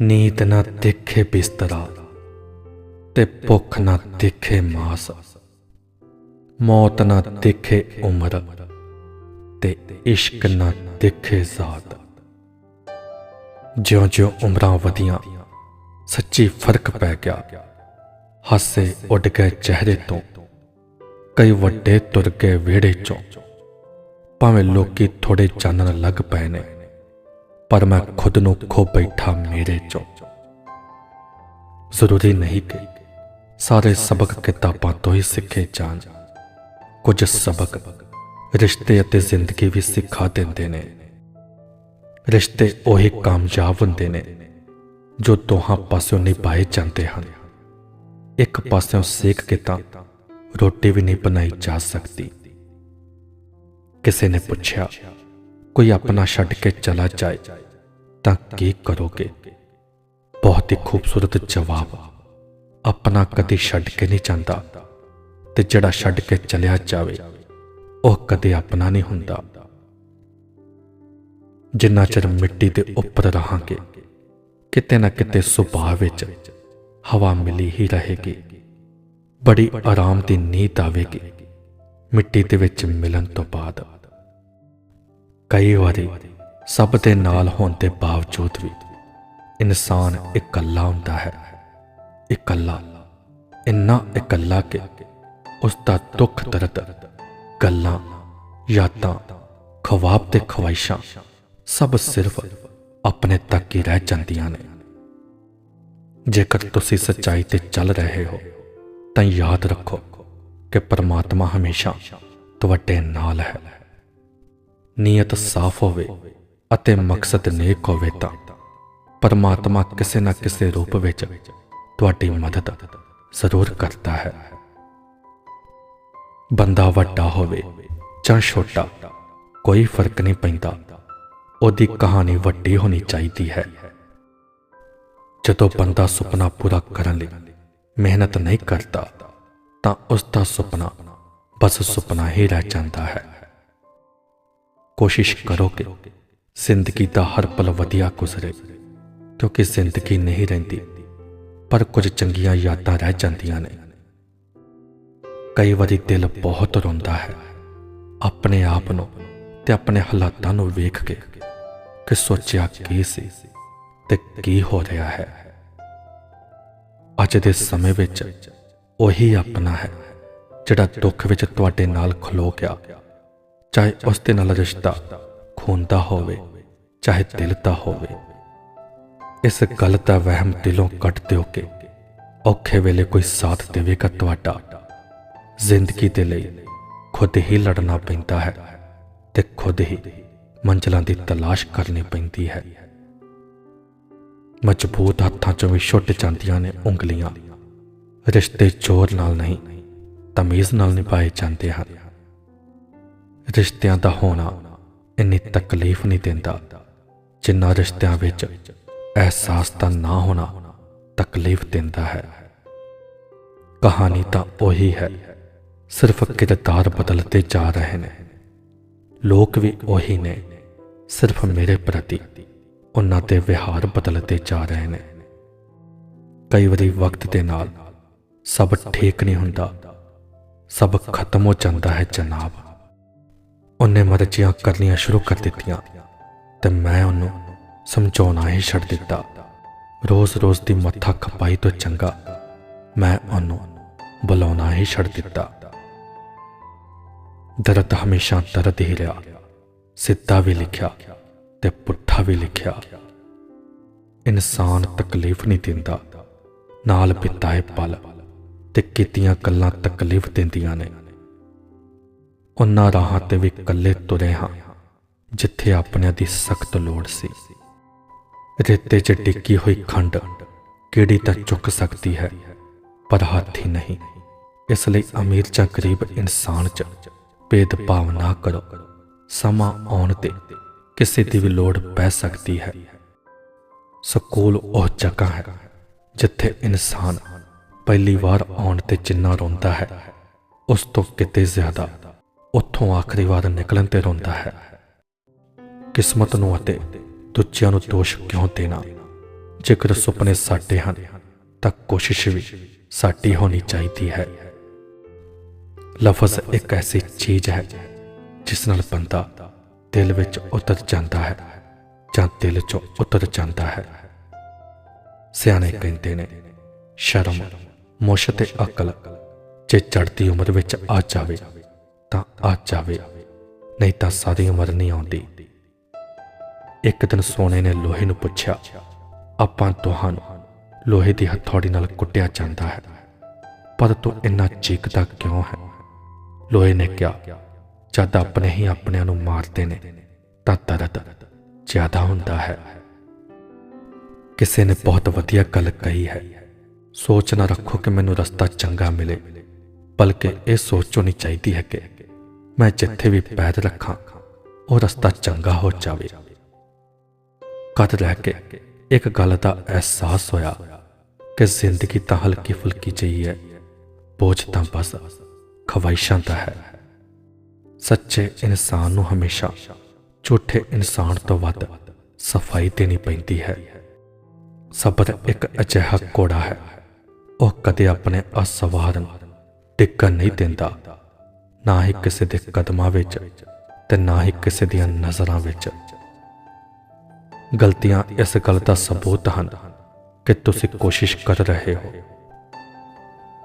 ਨੀਤ ਨਾ ਦੇਖੇ ਬਿਸਤਰਾ ਤੇ ਭੁੱਖ ਨਾ ਦੇਖੇ ਮਾਸ। ਮੌਤ ਨਾ ਦੇਖੇ ਉਮਰ ਤੇ ਇਸ਼ਕ ਨਾ ਦੇਖੇ ਜ਼ਾਤ। ਜਿਉਂ-ਜਿਉਂ ਉਮਰਾਂ ਵਧੀਆਂ ਸੱਚੀ ਫ਼ਰਕ ਪੈ ਗਿਆ। ਹਾਸੇ ਉੱਡ ਗਏ ਚਿਹਰੇ ਤੋਂ, ਕਈ ਵੱਡੇ ਤੁਰ ਗਏ ਵਿਹੜੇ ਚੋਂ। ਭਾਵੇਂ ਲੋਕੀ ਥੋੜੇ ਚਾਨਣ ਲੱਗ ਪਏ ਨੇ। ਪਰ ਮੈਂ ਖੁਦ ਨੂੰ ਖੋ ਬੈਠਾ ਮੇਰੇ ਚੋਂ। ਜ਼ਰੂਰੀ ਨਹੀਂ ਕਿ ਸਾਰੇ ਸਬਕ ਕਿਤਾਬਾਂ ਤੋਂ ਹੀ ਸਿੱਖੇ ਜਾਣ। ਕੁਝ ਸਬਕ ਰਿਸ਼ਤੇ ਅਤੇ ਜ਼ਿੰਦਗੀ ਵੀ ਸਿਖਾ ਦਿੰਦੇ ਨੇ। ਰਿਸ਼ਤੇ ਉਹੀ ਕਾਮਯਾਬ ਹੁੰਦੇ ਨੇ ਜੋ ਦੋਹਾਂ ਪਾਸਿਓਂ ਨਿਭਾਏ ਜਾਂਦੇ ਹਨ। ਇੱਕ ਪਾਸਿਓਂ ਸੇਕ ਕੇ ਤਾਂ ਰੋਟੀ ਵੀ ਨਹੀਂ ਬਣਾਈ ਜਾ ਸਕਦੀ। ਕਿਸੇ ਨੇ ਪੁੱਛਿਆ ਕੋਈ ਆਪਣਾ ਛੱਡ ਕੇ ਚਲਾ ਜਾਏ, ਤਾਂ ਕੀ ਕਰੋਗੇ? ਬਹੁਤ ਹੀ ਖੂਬਸੂਰਤ ਜਵਾਬ। ਆਪਣਾ ਕਦੇ ਛੱਡ ਕੇ ਨਹੀਂ ਜਾਂਦਾ, ਤੇ ਜਿਹੜਾ ਛੱਡ ਕੇ ਚਲਿਆ ਜਾਵੇ, ਉਹ ਕਦੇ ਆਪਣਾ ਨਹੀਂ ਹੁੰਦਾ। ਜਿੰਨਾ ਚਿਰ ਮਿੱਟੀ ਦੇ ਉੱਪਰ ਰਹਾਂਗੇ, ਕਿਤੇ ਨਾ ਕਿਤੇ ਸੁਭਾਅ ਵਿੱਚ ਹਵਾ ਮਿਲੀ ਹੀ ਰਹੇਗੀ। ਬੜੀ ਆਰਾਮ ਦੀ ਨੀਂਦ ਆਵੇਗੀ, ਮਿੱਟੀ ਦੇ ਵਿੱਚ ਮਿਲਣ ਤੋਂ ਬਾਅਦ। ਕਈ ਵਾਰੀ ਸਭ ਦੇ ਨਾਲ ਹੋਣ ਦੇ ਬਾਵਜੂਦ ਵੀ ਇਨਸਾਨ ਇਕੱਲਾ ਹੁੰਦਾ ਹੈ। ਇਕੱਲਾ, ਇੰਨਾ ਇਕੱਲਾ ਕਿ ਉਸ ਦਾ ਦੁੱਖ ਦਰਦ, ਗੱਲਾਂ, ਯਾਦਾਂ, ਖਵਾਬ ਤੇ ਖਵਾਇਸ਼ਾਂ ਸਭ ਸਿਰਫ ਆਪਣੇ ਤੱਕ ਹੀ ਰਹਿ ਜਾਂਦੀਆਂ ਨੇ। ਜੇਕਰ ਤੁਸੀਂ ਸੱਚਾਈ ਤੇ ਚੱਲ ਰਹੇ ਹੋ, ਤਾਂ ਯਾਦ ਰੱਖੋ ਕਿ ਪਰਮਾਤਮਾ ਹਮੇਸ਼ਾ ਤੁਹਾਡੇ ਨਾਲ ਹੈ। ਨੀਅਤ ਸਾਫ਼ ਹੋਵੇ ਅਤੇ ਮਕਸਦ ਨੇਕ ਹੋਵੇ ਤਾਂ। ਪਰਮਾਤਮਾ ਕਿਸੇ ਨਾ ਕਿਸੇ ਰੂਪ ਵਿੱਚ ਤੁਹਾਡੀ ਮਦਦ ਜ਼ਰੂਰ ਕਰਦਾ ਹੈ। ਬੰਦਾ ਵੱਡਾ ਹੋਵੇ ਜਾਂ ਛੋਟਾ, ਕੋਈ ਫ਼ਰਕ ਨਹੀਂ ਪੈਂਦਾ। ਉਹਦੀ ਕਹਾਣੀ ਵੱਡੀ ਹੋਣੀ ਚਾਹੀਦੀ ਹੈ। ਜਦੋਂ ਬੰਦਾ ਸੁਪਨਾ ਪੂਰਾ ਕਰਨ ਲਈ ਮਿਹਨਤ ਨਹੀਂ ਕਰਦਾ, ਤਾਂ ਉਸ ਦਾ ਸੁਪਨਾ ਬਸ ਸੁਪਨਾ ਹੀ ਰਹਿ ਜਾਂਦਾ ਹੈ। ਕੋਸ਼ਿਸ਼ ਕਰੋ ਕਿ ਜ਼ਿੰਦਗੀ ਦਾ ਹਰ ਪਲ ਵਧੀਆ ਗੁਜ਼ਰੇ, ਕਿਉਂਕਿ ਜ਼ਿੰਦਗੀ ਨਹੀਂ ਰਹਿੰਦੀ, ਪਰ ਕੁਝ ਚੰਗੀਆਂ ਯਾਦਾਂ ਰਹਿ ਜਾਂਦੀਆਂ ਨੇ। ਕਈ ਵਾਰੀ ਦਿਲ ਬਹੁਤ ਰੋਂਦਾ ਹੈ, ਆਪਣੇ ਆਪ ਨੂੰ ਤੇ ਆਪਣੇ ਹਾਲਾਤਾਂ ਨੂੰ ਵੇਖ ਕੇ ਕਿ ਸੋਚਿਆ ਕੀ ਸੀ ਤੇ ਕੀ ਹੋ ਰਿਹਾ ਹੈ। ਅੱਜ ਦੇ ਸਮੇਂ ਵਿੱਚ ਉਹੀ ਆਪਣਾ ਹੈ, ਜਿਹੜਾ ਦੁੱਖ ਵਿੱਚ ਤੁਹਾਡੇ ਨਾਲ ਖਲੋ ਗਿਆ। ਚਾਹੇ ਉਸ ਦੇ ਨਾਲ ਰਿਸ਼ਤਾ ਖੂਨ ਦਾ ਹੋਵੇ, ਚਾਹੇ ਦਿਲ ਦਾ ਹੋਵੇ, ਇਸ ਗੱਲ ਦਾ ਵਹਿਮ ਦਿਲੋਂ ਕੱਢ ਦਿਓ ਕਿ ਔਖੇ ਵੇਲੇ ਕੋਈ ਸਾਥ ਦੇਵੇਗਾ ਤੁਹਾਡਾ। ਜ਼ਿੰਦਗੀ ਦੇ ਲਈ ਖੁਦ ਹੀ ਲੜਨਾ ਪੈਂਦਾ ਹੈ ਤੇ ਖੁਦ ਹੀ ਮੰਜ਼ਲਾਂ ਦੀ ਤਲਾਸ਼ ਕਰਨੀ ਪੈਂਦੀ ਹੈ। ਮਜ਼ਬੂਤ ਹੱਥਾਂ ਚੋਂ ਵੀ ਛੁੱਟ ਜਾਂਦੀਆਂ ਨੇ ਉਂਗਲੀਆਂ। ਰਿਸ਼ਤੇ ਜ਼ੋਰ ਨਾਲ ਨਹੀਂ, ਤਮੀਜ਼ ਨਾਲ ਨਿਭਾਏ ਜਾਂਦੇ ਹਨ। ਰਿਸ਼ਤਿਆਂ ਦਾ ਹੋਣਾ ਇੰਨੀ ਤਕਲੀਫ ਨਹੀਂ ਦਿੰਦਾ। ਜਿੰਨਾ ਰਿਸ਼ਤਿਆਂ ਵਿੱਚ ਅਹਿਸਾਸ ਦਾ ਨਾ ਹੋਣਾ ਤਕਲੀਫ ਦਿੰਦਾ ਹੈ। ਕਹਾਣੀ ਤਾਂ ਉਹੀ ਹੈ, ਸਿਰਫ ਕਿਰਦਾਰ ਬਦਲਦੇ ਜਾ ਰਹੇ ਨੇ। ਲੋਕ ਵੀ ਉਹੀ ਨੇ, ਸਿਰਫ ਮੇਰੇ ਪ੍ਰਤੀ ਉਹਨਾਂ ਦੇ ਵਿਹਾਰ ਬਦਲਦੇ ਜਾ ਰਹੇ ਨੇ। ਕਈ ਵਾਰੀ ਵਕਤ ਦੇ ਨਾਲ ਸਭ ਠੀਕ ਨਹੀਂ ਹੁੰਦਾ, ਸਭ ਖਤਮ ਹੋ ਜਾਂਦਾ ਹੈ ਜਨਾਬ। ਉਹਨੇ ਮਰਜ਼ੀਆਂ ਕਰਨੀਆਂ ਸ਼ੁਰੂ ਕਰ ਦਿੱਤੀਆਂ ਤੇ ਮੈਂ ਉਹਨੂੰ ਸਮਝਾਉਣਾ ਹੀ ਛੱਡ ਦਿੱਤਾ। ਰੋਜ਼-ਰੋਜ਼ ਦੀ ਮੱਥਾ ਖਪਾਈ ਤੋਂ ਚੰਗਾ ਮੈਂ ਉਹਨੂੰ ਬੁਲਾਉਣਾ ਹੀ ਛੱਡ ਦਿੱਤਾ। ਦਰਦ ਹਮੇਸ਼ਾ ਦਰਦ ਹੀ ਰਿਹਾ। ਸਿੱਧਾ ਵੀ ਲਿਖਿਆ ਤੇ ਪੁੱਠਾ ਵੀ ਲਿਖਿਆ। ਇਨਸਾਨ ਤਕਲੀਫ ਨਹੀਂ ਦਿੰਦਾ। ਨਾਲ ਬਿਤਾਏ ਪਲ ਤੇ ਕੀਤੀਆਂ ਗੱਲਾਂ ਤਕਲੀਫ ਦਿੰਦੀਆਂ ਨੇ। ਉਹਨਾਂ ਰਾਹਾਂ ਤੇ ਵੀ ਇਕੱਲੇ ਤੁਰੇ ਹਾਂ, ਜਿੱਥੇ ਆਪਣਿਆਂ ਦੀ ਸਖਤ ਲੋੜ ਸੀ। ਰੇਤੇ 'ਚ ਡਿੱਗੀ ਹੋਈ ਖੰਡ ਕਿਹੜੀ ਤਾਂ ਚੁੱਕ ਸਕਦੀ ਹੈ, ਪਰ ਹੱਥ ਨਹੀਂ। ਇਸ ਲਈ ਅਮੀਰ ਜਾਂ ਗਰੀਬ ਇਨਸਾਨ 'ਚ ਭੇਦਭਾਵ ਨਾ ਕਰੋ। ਸਮਾਂ ਆਉਣ ਤੇ ਕਿਸੇ ਦੀ ਵੀ ਲੋੜ ਪੈ ਸਕਦੀ ਹੈ। ਸਕੂਲ ਉਹ ਜਗ੍ਹਾ ਹੈ ਜਿੱਥੇ ਇਨਸਾਨ ਪਹਿਲੀ ਵਾਰ ਆਉਣ ਤੇ ਜਿੰਨਾ ਰੋਂਦਾ ਹੈ, ਉਸ ਤੋਂ ਕਿਤੇ ਜ਼ਿਆਦਾ ਉੱਥੋਂ ਆਖਰੀ ਵਾਰ ਨਿਕਲਣ ਤੇ ਰੋਂਦਾ ਹੈ। ਕਿਸਮਤ ਨੂੰ ਅਤੇ ਦੂਜਿਆਂ ਨੂੰ ਦੋਸ਼ ਕਿਉਂ ਦੇਣਾ? ਜੇਕਰ ਸੁਪਨੇ ਸਾਡੇ ਹਨ, ਤਾਂ ਕੋਸ਼ਿਸ਼ ਵੀ ਸਾਡੀ ਹੋਣੀ ਚਾਹੀਦੀ ਹੈ। ਲਫ਼ਜ਼ ਇੱਕ ਐਸੀ ਚੀਜ਼ ਹੈ, ਜਿਸ ਨਾਲ ਬੰਦਾ ਦਿਲ ਵਿੱਚ ਉਤਰ ਜਾਂਦਾ ਹੈ ਜਾਂ ਦਿਲ ਚੋਂ ਉਤਰ ਜਾਂਦਾ ਹੈ। ਸਿਆਣੇ ਕਹਿੰਦੇ ਨੇ, ਸ਼ਰਮ ਮੁਸ਼ ਤੇ ਅਕਲ ਜੇ ਚੜ੍ਹਦੀ ਉਮਰ ਵਿੱਚ ਆ ਜਾਵੇ ਤਾਂ ਆ ਜਾਵੇ। ਨਹੀਂ ਤਾਂ ਸਾਰੀ ਉਮਰ ਨਹੀਂ ਆਉਂਦੀ। ਇੱਕ ਦਿਨ ਸੋਨੇ ਨੇ ਲੋਹੇ ਨੂੰ ਪੁੱਛਿਆ, ਆਪਾਂ ਤੁਹਾਨੂੰ ਲੋਹੇ ਦੀ ਹਥੌੜੀ ਨਾਲ ਕੁੱਟਿਆ ਜਾਂਦਾ ਹੈ, ਪਰ ਤੂੰ ਇੰਨਾ ਚੀਕਦਾ ਕਿਉਂ ਹੈ? ਲੋਹੇ ਨੇ ਕਿਹਾ, ਜਦ ਆਪਣੇ ਹੀ ਆਪਣਿਆਂ ਨੂੰ ਮਾਰਦੇ ਨੇ, ਤਾਂ ਦਰਦ ਜ਼ਿਆਦਾ ਹੁੰਦਾ ਹੈ। ਕਿਸੇ ਨੇ ਬਹੁਤ ਵਧੀਆ ਗੱਲ ਕਹੀ ਹੈ। ਸੋਚ ਨਾ ਰੱਖੋ ਕਿ ਮੈਨੂੰ ਰਸਤਾ ਚੰਗਾ ਮਿਲੇ। ਬਲਕਿ ਇਹ ਸੋਚ ਹੋਣੀ ਚਾਹੀਦੀ ਹੈ ਕਿ ਮੈਂ ਜਿੱਥੇ ਵੀ ਪੈਰ ਰੱਖਾਂ, ਉਹ ਰਸਤਾ ਚੰਗਾ ਹੋ ਜਾਵੇ। ਕਦ ਰਹਿ ਕੇ ਇੱਕ ਗੱਲ ਦਾ ਅਹਿਸਾਸ ਹੋਇਆ ਕਿ ਜ਼ਿੰਦਗੀ ਤਾਂ ਹਲਕੀ ਫੁਲਕੀ ਜਿਹੀ ਹੈ, ਬੋਝ ਤਾਂ ਬਸ ਖਵਾਇਸ਼ਾਂ ਦਾ ਹੈ। ਸੱਚੇ ਇਨਸਾਨ ਨੂੰ ਹਮੇਸ਼ਾ ਝੂਠੇ ਇਨਸਾਨ ਤੋਂ ਵੱਧ ਸਫ਼ਾਈ ਦੇਣੀ ਪੈਂਦੀ ਹੈ। ਸਬਰ ਇੱਕ ਅਜਿਹਾ ਕੋੜਾ ਹੈ, ਉਹ ਕਦੇ ਆਪਣੇ ਅਸਵਾਰਨ ਟਿਕਣ ਨਹੀਂ ਦਿੰਦਾ। ਨਾ ਹੀ ਕਿਸੇ ਦੇ ਕਦਮਾਂ ਵਿੱਚ ਤੇ ਨਾ ਹੀ ਕਿਸੇ ਦੀਆਂ ਨਜ਼ਰਾਂ ਵਿੱਚ। ਗਲਤੀਆਂ ਇਸ ਗੱਲ ਦਾ ਸਬੂਤ ਹਨ ਕਿ ਤੁਸੀਂ ਕੋਸ਼ਿਸ਼ ਕਰ ਰਹੇ ਹੋ।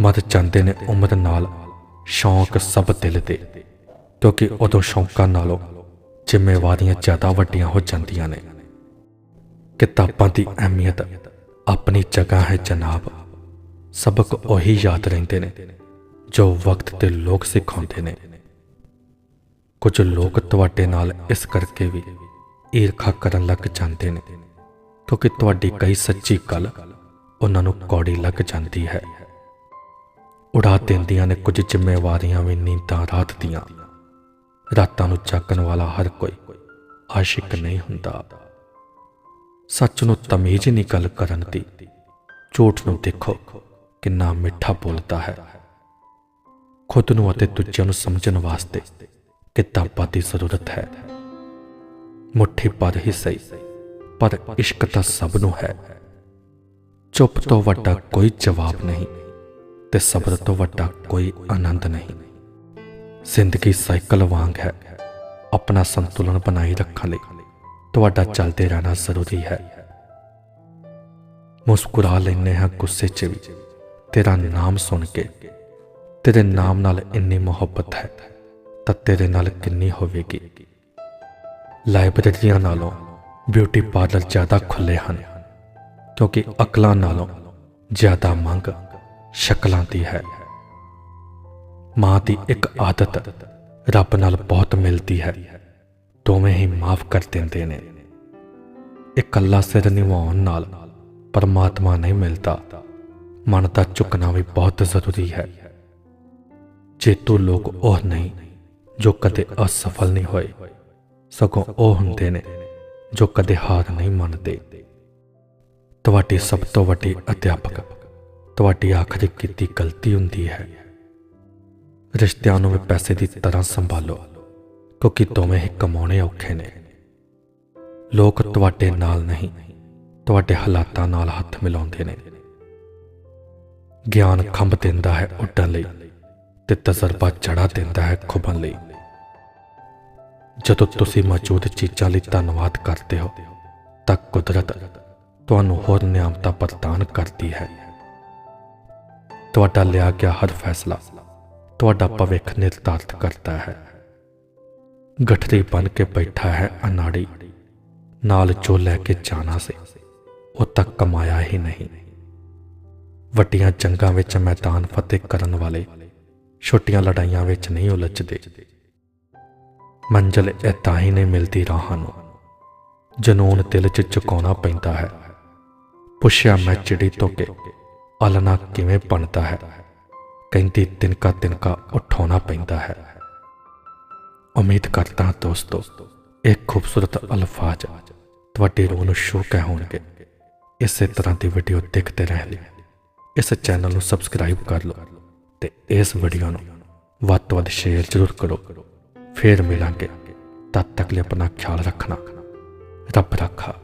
ਮਰ ਜਾਂਦੇ ਨੇ ਉਮਰ ਨਾਲ ਸ਼ੌਂਕ ਸਭ ਦਿਲ ਦੇ, ਕਿਉਂਕਿ ਉਦੋਂ ਸ਼ੌਂਕਾਂ ਨਾਲੋਂ ਜ਼ਿੰਮੇਵਾਰੀਆਂ ਜ਼ਿਆਦਾ ਵੱਡੀਆਂ ਹੋ ਜਾਂਦੀਆਂ ਨੇ। ਕਿਤਾਬਾਂ ਦੀ ਅਹਿਮੀਅਤ ਆਪਣੀ ਜਗ੍ਹਾ ਹੈ ਜਨਾਬ। ਸਬਕ ਉਹੀ ਯਾਦ ਰਹਿੰਦੇ ਨੇ ਜੋ ਵਕਤ ਤੇ ਲੋਕ ਸਿਖਾਉਂਦੇ ਨੇ। ਕੁਝ ਲੋਕ ਤੁਹਾਡੇ ਨਾਲ ਇਸ ਕਰਕੇ ਵੀ ਈਰਖਾ ਕਰਨ ਲੱਗ ਜਾਂਦੇ ਨੇ, ਕਿਉਂਕਿ ਤੁਹਾਡੀ ਕਈ ਸੱਚੀ ਗੱਲ ਉਹਨਾਂ ਨੂੰ ਕੌੜੀ ਲੱਗ ਜਾਂਦੀ ਹੈ। ਉਡਾ ਦਿੰਦੀਆਂ ਨੇ ਕੁਝ ਜ਼ਿੰਮੇਵਾਰੀਆਂ ਵੀ ਨੀਂਦਾਂ ਰਾਤ ਦੀਆਂ। ਰਾਤਾਂ ਨੂੰ ਜਾਗਣ ਵਾਲਾ ਹਰ ਕੋਈ ਆਸ਼ਿਕ ਨਹੀਂ ਹੁੰਦਾ। ਸੱਚ ਨੂੰ ਤਮੀਜ਼ ਨਹੀਂ ਗੱਲ ਕਰਨ ਦੀ, ਝੂਠ ਨੂੰ ਦੇਖੋ ਕਿੰਨਾ ਮਿੱਠਾ ਬੋਲਦਾ ਹੈ। ਖੁਦ ਨੂੰ ਅਤੇ ਦੂਜਿਆਂ ਨੂੰ ਸਮਝਣ ਵਾਸਤੇ ਕਿਤਾਬਾਂ ਦੀ ਜ਼ਰੂਰਤ ਹੈ। ਮੁੱਠੀ ਪਰ ਹੀ ਸਹੀ, ਪਰ ਇਸ਼ਕ ਤਾਂ ਸਭ ਨੂੰ ਹੈ। ਚੁੱਪ ਤੋਂ ਵੱਡਾ ਕੋਈ ਜਵਾਬ ਨਹੀਂ ਤੇ ਸਬਰ ਤੋਂ ਵੱਡਾ ਕੋਈ ਆਨੰਦ ਨਹੀਂ। ਜ਼ਿੰਦਗੀ ਸਾਈਕਲ ਵਾਂਗ ਹੈ। ਆਪਣਾ ਸੰਤੁਲਨ ਬਣਾਈ ਰੱਖਣ ਲਈ ਤੁਹਾਡਾ ਚੱਲਦੇ ਰਹਿਣਾ ਜ਼ਰੂਰੀ ਹੈ। ਮੁਸਕਰਾ ਲੈਨੇ ਹਾਂ ਗੁੱਸੇ 'ਚ ਵੀ। ਤੇਰਾ ਨਾਮ ਸੁਣ ਕੇ ਤੇਰੇ ਨਾਮ ਨਾਲ ਇੰਨੀ ਮੁਹੱਬਤ ਹੈ ਤਾਂ ਤੇਰੇ ਨਾਲ ਕਿੰਨੀ ਹੋਵੇਗੀ। ਲਾਇਬ੍ਰੇਰੀਆਂ ਨਾਲੋਂ ਬਿਊਟੀ ਪਾਰਲਰ ਜ਼ਿਆਦਾ ਖੁੱਲੇ ਹਨ, ਕਿਉਂਕਿ ਅਕਲਾਂ ਨਾਲੋਂ ਜ਼ਿਆਦਾ ਮੰਗ ਸ਼ਕਲਾਂ ਦੀ ਹੈ। ਮਾਂ ਦੀ ਇੱਕ ਆਦਤ ਰੱਬ ਨਾਲ ਬਹੁਤ ਮਿਲਦੀ ਹੈ, ਦੋਵੇਂ ਹੀ ਮਾਫ ਕਰ ਦਿੰਦੇ ਨੇ। ਇਕੱਲਾ ਸਿਰ ਨਿਵਾਉਣ ਨਾਲ ਪਰਮਾਤਮਾ ਨਹੀਂ ਮਿਲਦਾ, ਮਨ ਦਾ ਝੁਕਣਾ ਵੀ ਬਹੁਤ ਜ਼ਰੂਰੀ ਹੈ। ਜੇਤੂ ਲੋਕ ਉਹ ਨਹੀਂ, ਜੋ ਕਦੇ ਅਸਫਲ ਨਹੀਂ ਹੋਏ, ਸਗੋਂ ਉਹ ਹੁੰਦੇ ਨੇ, ਜੋ ਕਦੇ ਹਾਰ ਨਹੀਂ ਮੰਨਦੇ। ਤੁਹਾਡੀ ਸਭ ਤੋਂ ਵੱਡੀ ਅਧਿਆਪਕ, ਤੁਹਾਡੀ ਆਖਰੀ ਕੀਤੀ ਗਲਤੀ ਹੁੰਦੀ ਹੈ। ਰਿਸ਼ਤਿਆਂ ਨੂੰ ਵੀ ਪੈਸੇ ਦੀ ਤਰ੍ਹਾਂ ਸੰਭਾਲੋ, ਕਿਉਂਕਿ ਦੋਵੇਂ ਹੀ ਕਮਾਉਣੇ ਔਖੇ ਨੇ। ਲੋਕ ਤੁਹਾਡੇ ਨਾਲ ਨਹੀਂ, ਤੁਹਾਡੇ ਹਾਲਾਤਾਂ ਨਾਲ ਹੱਥ ਮਿਲਾਉਂਦੇ ਨੇ। ਗਿਆਨ ਖੰਭ ਦਿੰਦਾ ਹੈ ਉੱਡਣ ਲਈ। ਤੇ ਤਜਰਬਾ ਚੜਾ ਦਿੰਦਾ ਹੈ ਖੁਬਣ ਲਈ। ਜਦੋਂ ਤੁਸੀਂ ਮੌਜੂਦ ਚੀਜ਼ਾਂ ਲਈ ਧੰਨਵਾਦ ਕਰਦੇ ਹੋ, ਤਾਂ ਕੁਦਰਤ ਤੁਹਾਨੂੰ ਹੋਰ ਨਿਆਮਤਾਂ ਪ੍ਰਦਾਨ ਕਰਦੀ ਹੈ। ਤੁਹਾਡਾ ਲਿਆ ਗਿਆ ਹਰ ਫੈਸਲਾ ਤੁਹਾਡਾ ਭਵਿੱਖ ਨਿਰਧਾਰਤ ਕਰਦਾ ਹੈ। ਗਠਰੀ ਬਣ ਕੇ ਬੈਠਾ ਹੈ ਅਨਾੜੀ, ਨਾਲ ਜੋ ਲੈ ਕੇ ਜਾਣਾ ਸੀ, ਉਹ ਤੱਕ ਕਮਾਇਆ ਹੀ ਨਹੀਂ। ਵੱਡੀਆਂ ਜੰਗਾਂ ਵਿੱਚ ਮੈਦਾਨ ਫਤਿਹ ਕਰਨ ਵਾਲੇ ਛੋਟੀਆਂ ਲੜਾਈਆਂ ਵਿੱਚ ਨਹੀਂ ਉਲਝਦੇ। ਮੰਜ਼ਲ ਇਹ ਤਾਂ ਹੀ ਨਹੀਂ ਮਿਲਦੀ ਰਾਹਾਂ ਨੂੰ। ਜਨੂਨ ਦਿਲ 'ਚ ਚੁਕਾਉਣਾ ਪੈਂਦਾ ਹੈ। ਪੁੱਛਿਆ ਮੈਂ ਚਿੜੀ ਤੋਂ ਕਿ ਅਲਨਾ ਕਿਵੇਂ ਬਣਦਾ ਹੈ? ਕਹਿੰਦੀ ਤਿਨਕਾ ਤਿਨਕਾ ਉਠਾਉਣਾ ਪੈਂਦਾ ਹੈ। ਉਮੀਦ ਕਰਦਾ ਦੋਸਤੋ, ਇਹ ਖੂਬਸੂਰਤ ਅਲਫਾਜ਼ ਤੁਹਾਡੀ ਰੂਹ ਨੂੰ ਛੂਹ ਕੇ ਹੋਣਗੇ। ਇਸੇ ਤਰ੍ਹਾਂ ਦੀ ਵੀਡੀਓ ਦੇਖਦੇ ਰਹਿਣ ਲਈ ਇਸ ਚੈਨਲ ਨੂੰ ਸਬਸਕ੍ਰਾਈਬ ਕਰ ਲਓ। ਤੇ ਇਸ ਵੀਡੀਓ ਨੂੰ ਵੱਧ ਤੋਂ ਵੱਧ ਸ਼ੇਅਰ ਜ਼ਰੂਰ ਕਰੋ। ਫੇਰ ਮਿਲਾਂਗੇ। ਤਦ ਤੱਕ ਲਈ ਆਪਣਾ ਖਿਆਲ ਰੱਖਣਾ। ਰੱਬ ਰੱਖਾ